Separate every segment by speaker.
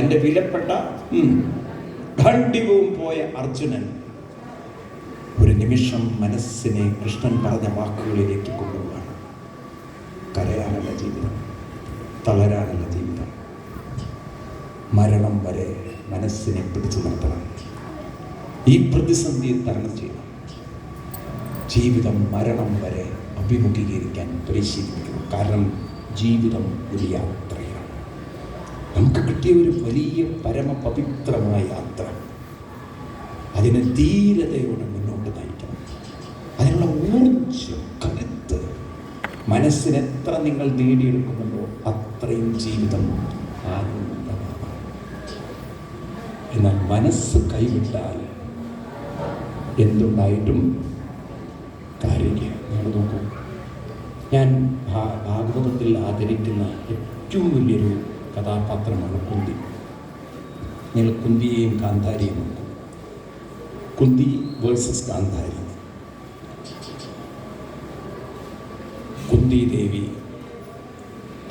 Speaker 1: എന്റെ വിലപ്പെട്ട ഖണ്ഡികവും പോയ അർജുനൻ ഒരു നിമിഷം മനസ്സിനെ കൃഷ്ണൻ പറഞ്ഞ വാക്കുകളിലേക്ക് കൊണ്ടുപോവാണ്. കരയാനല്ല ജീവിതം തളരാനല്ല ജീവിതം. മരണം വരെ മനസ്സിനെ പിടിച്ചു നിർത്തണം. ഈ പ്രതിസന്ധിയെ തരണം ചെയ്യണം. ജീവിതം മരണം വരെ അഭിമുഖീകരിക്കാൻ പരിശീലിപ്പിക്കണം. കാരണം ജീവിതം ഒരു യാത്രയാണ്. നമുക്ക് കിട്ടിയ ഒരു വലിയ പരമപവിത്രമായ യാത്ര. അതിനെ ധീരതയോടെ മുന്നോട്ട് നയിക്കണം. അതിനുള്ള ഊർജം കരുത്ത് മനസ്സിന് എത്ര നിങ്ങൾ നേടിയെടുക്കുന്നുണ്ടോ അത്രയും ജീവിതം ആനന്ദമാണ് എന്നാൽ മനസ്സ് കൈവിട്ടാൽ എന്തുണ്ടായിട്ടും കാര്യമില്ല. നിങ്ങൾ നോക്കൂ. ഞാൻ ഭാഗവതത്തിൽ ആദരിക്കുന്ന ഏറ്റവും വലിയൊരു കഥാപാത്രമാണ് കുന്തി. നിങ്ങൾ കുന്തിയെയും കാന്താരിയും നോക്കും കുന്തി വേഴ്സസ് കാന്താരി. കുന്തി ദേവി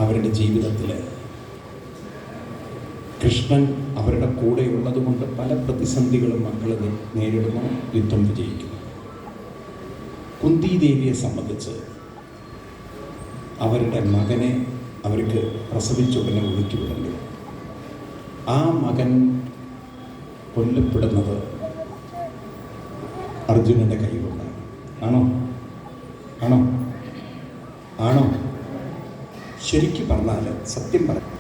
Speaker 1: അവരുടെ ജീവിതത്തിൽ കൃഷ്ണൻ അവരുടെ കൂടെ ഉള്ളതുകൊണ്ട് പല പ്രതിസന്ധികളും മക്കൾ നേരിടുന്നു യുദ്ധം വിജയിക്കുന്നു. കുന്തി ദേവിയെ സംബന്ധിച്ച് അവരുടെ മകനെ അവർക്ക് പ്രസവിച്ച ഉടനെ ആ മകൻ കൊല്ലപ്പെടുന്നത് അർജുനന്റെ കൈകൊണ്ടാണ്. ആണോ? ആണോ? ആണോ? ശരിക്ക് പറഞ്ഞാൽ സത്യം പറഞ്ഞു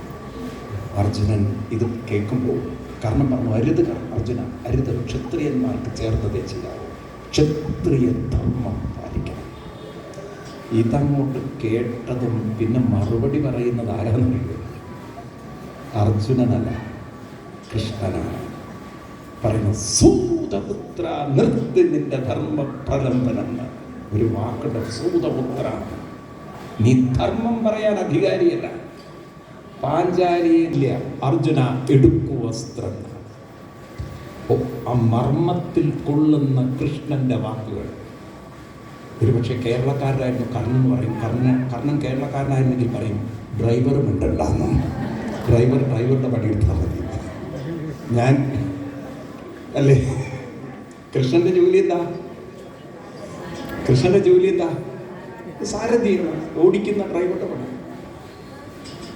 Speaker 1: അർജുനൻ ഇത് കേൾക്കുമ്പോൾ കാരണം പറഞ്ഞു അരുത് അർജുന അരുത് ക്ഷത്രിയന്മാർക്ക് ചേർന്നതേ ചെയ്യാവൂ. ക്ഷത്രിയ ധർമ്മം. ഇതങ്ങോട്ട് കേട്ടതും പിന്നെ മറുപടി പറയുന്നത് ആരാന്നറിയോ അർജുനനല്ല കൃഷ്ണനാണ്. പറയുന്നു സൂതപുത്ര നിർത്തി നിന്റെ ധർമ്മ ഒരു വാക്കുണ്ട് സൂതപുത്ര. നീ ധർമ്മം പറയാൻ അധികാരിയല്ല. പാഞ്ചാലിയില്ല അർജുന എടുക്കു വസ്ത്രം. ആ മർമ്മത്തിൽ കൊള്ളുന്ന കൃഷ്ണന്റെ വാക്കുകൾ. ഒരുപക്ഷെ കേരളക്കാരനായിരുന്നു കർണൻ എന്ന് പറയും. കർണ കർണൻ കേരളക്കാരനായിരുന്നെങ്കിൽ പറയും ഡ്രൈവറും ഉണ്ടല്ലാന്നും ഡ്രൈവർ ഡ്രൈവറുടെ പണി എടുത്താൽ മതി. ഞാൻ അല്ലേ? കൃഷ്ണന്റെ ജോലി എന്താ? കൃഷ്ണന്റെ ജോലി എന്താ? സാരഥിയാണ് ഓടിക്കുന്ന ഡ്രൈവറുടെ പണി.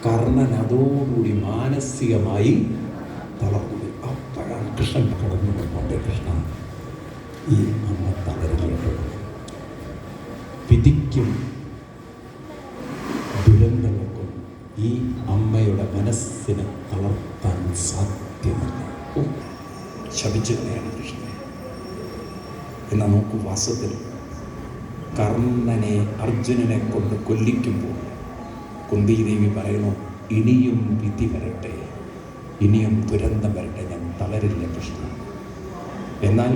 Speaker 1: കർണൻ അതോടുകൂടി മാനസികമായി തളർന്നു. അപ്പോഴാണ് കൃഷ്ണൻ കടന്നു കൃഷ്ണ ഈ അമ്മ തളരില്ലേട്ടോ വിധിക്കും ദുരന്തങ്ങൾക്കും ഈ അമ്മയുടെ മനസ്സിനെ തളർത്താൻ സാധ്യമല്ല. ശപിച്ചിരുന്നതാണ് കൃഷ്ണനെ. എന്നാൽ നോക്കൂ വാസത്തിൽ കർണനെ അർജുനനെ കൊണ്ട് കൊല്ലിക്കുമ്പോൾ കുന്തിദേവി പറയുന്നു ഇനിയും വിധി വരട്ടെ. ഇനിയും ദുരന്തം വരട്ടെ. ഞാൻ തളരില്ല കൃഷ്ണ. എന്നാൽ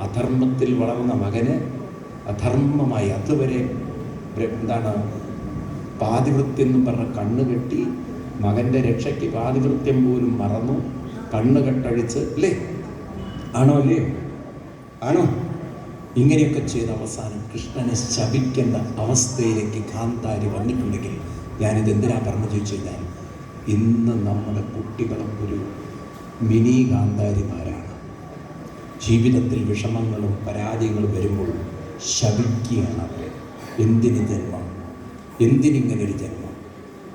Speaker 1: അധർമ്മത്തിൽ വളർന്ന മകന് അധർമ്മമായി. അതുവരെ എന്താണ് പാതിവൃത്യം എന്ന് പറഞ്ഞ കണ്ണ് കെട്ടി മകന്റെ രക്ഷയ്ക്ക് പാതിവൃത്യം പോലും മറന്നു കണ്ണ് കെട്ടഴിച്ച് അല്ലേ? ആണോ അല്ലേ? ആണോ? ഇങ്ങനെയൊക്കെ ചെയ്ത അവസാനം കൃഷ്ണനെ ശപിക്കേണ്ട അവസ്ഥയിലേക്ക് കാന്താരി വന്നിട്ടുണ്ടെങ്കിൽ ഞാനിത് എന്തിനാ പറഞ്ഞു ചോദിച്ചു കഴിഞ്ഞാൽ ഇന്ന് നമ്മുടെ കുട്ടികളും ഒരു മിനി കാന്താരിമാരാണ്. ജീവിതത്തിൽ വിഷമങ്ങളും പരാജയങ്ങളും വരുമ്പോൾ ശപിക്കുകയാണ് അവരെ. എന്തിന് ജന്മം? എന്തിനിങ്ങനെ ഒരു ജന്മം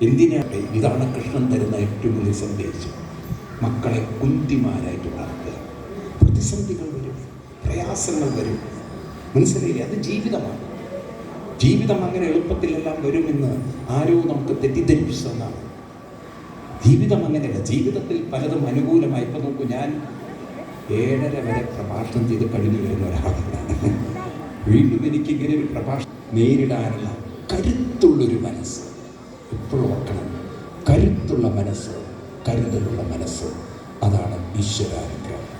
Speaker 1: എന്തിനാട്ടെ ഇതാണ് കൃഷ്ണൻ തരുന്ന ഏറ്റവും വലിയ സന്ദേശം. മക്കളെ കുന്തിമാരായിട്ട് വളർത്തുക. പ്രതിസന്ധികൾ വരും. പ്രയാസങ്ങൾ വരും. മനസ്സിലായില്ലേ? അത് ജീവിതമാണ്. ജീവിതം അങ്ങനെ എളുപ്പത്തിലെല്ലാം വരുമെന്ന് ആരോ നമുക്ക് തെറ്റിദ്ധരിപ്പിച്ചതെന്നാണ് ജീവിതം അങ്ങനെയല്ല. ജീവിതത്തിൽ പലതും അനുകൂലമായി. ഇപ്പം നോക്കൂ ഞാൻ ഏഴര വരെ പ്രഭാഷണം ചെയ്ത് കഴിഞ്ഞു വരുന്ന ഒരാളാണ്. വീണ്ടും എനിക്ക് ഇങ്ങനെ ഒരു പ്രഭാഷണം നേരിടാനുള്ള കരുത്തുള്ളൊരു മനസ്സ്. എപ്പോഴും ഓർക്കണം. കരുത്തുള്ള മനസ്സ് കരുതലുള്ള മനസ്സ്. അതാണ് ഈശ്വരാനുഗ്രഹം.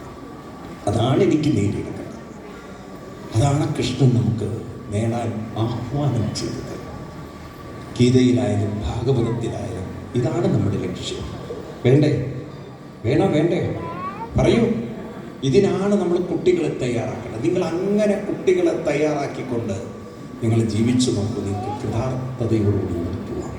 Speaker 1: അതാണ് എനിക്ക് നേടിയെടുക്കുന്നത് അതാണ് കൃഷ്ണൻ നമുക്ക് നേടാൻ ആഹ്വാനം ചെയ്തത്. ഗീതയിലായാലും ഭാഗവതത്തിലായാലും ഇതാണ് നമ്മുടെ ലക്ഷ്യം. വേണ്ടേ? വേണോ? വേണ്ടേ? പറയൂ. ഇതിനാണ് നമ്മൾ കുട്ടികളെ തയ്യാറാക്കേണ്ടത്. നിങ്ങൾ അങ്ങനെ കുട്ടികളെ തയ്യാറാക്കിക്കൊണ്ട് നിങ്ങൾ ജീവിച്ചു നോക്കൂ. നിങ്ങൾക്ക് കൃതാർത്ഥതയോടുകൂടി പോകും